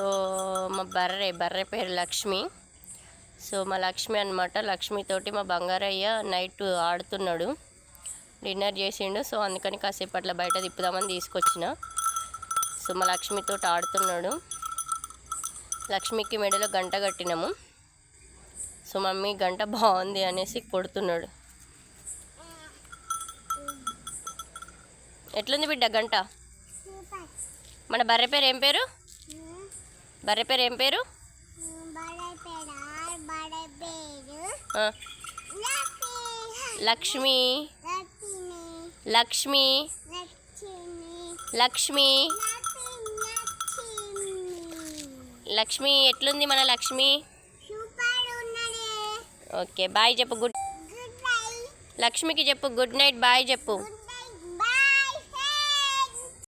So మా బర్రె బర్రె పేరు లక్ష్మి. సో మా లక్ష్మి అనమాట లక్ష్మితోటి మా బంగారయ్య నైట్ ఆడుతున్నాడు. డిన్నర్ చేసిండు. సో అందుకని కాసేపు అట్లా బయట తిప్పుదామని తీసుకొచ్చిన. సో మా లక్ష్మితో ఆడుతున్నాడు. లక్ష్మికి మెడలో గంట కట్టినాము. సో మమ్మీ గంట బాగుంది అనేసి కొడుతున్నాడు. ఎట్లుంది బిడ్డ గంట? మన బర్రె పేరు ఏం పేరు? బర్రె పేరు ఏం పేరు? లక్ష్మి. లక్ష్మి. లక్ష్మి. లక్ష్మి ఎట్లుంది మన లక్ష్మి? ఓకే బాయ్ చెప్పు గుడ్ లక్ష్మికి చెప్పు గుడ్ నైట్ బాయ్ చెప్పు.